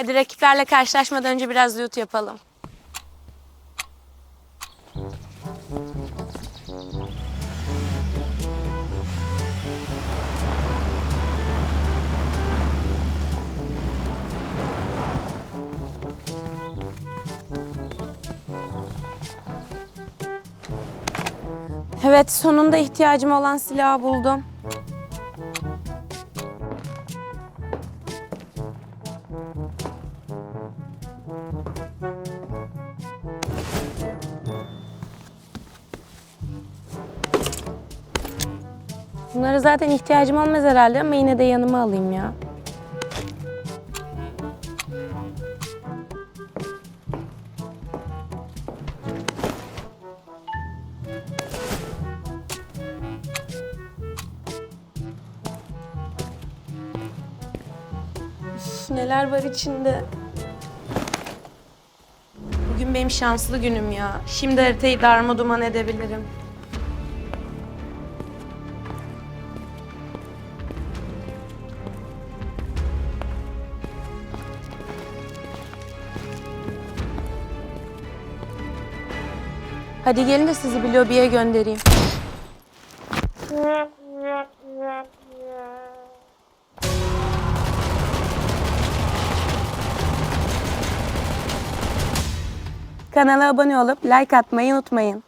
Hadi rakiplerle karşılaşmadan önce biraz loot yapalım. Evet, sonunda ihtiyacım olan silahı buldum. Bunlara zaten ihtiyacım olmaz herhalde ama yine de yanıma alayım ya. Neler var içinde. Bugün benim şanslı günüm ya. Şimdi haritayı darma duman edebilirim. Hadi gelin de sizi bir lobiye göndereyim. Kanala abone olup like atmayı unutmayın.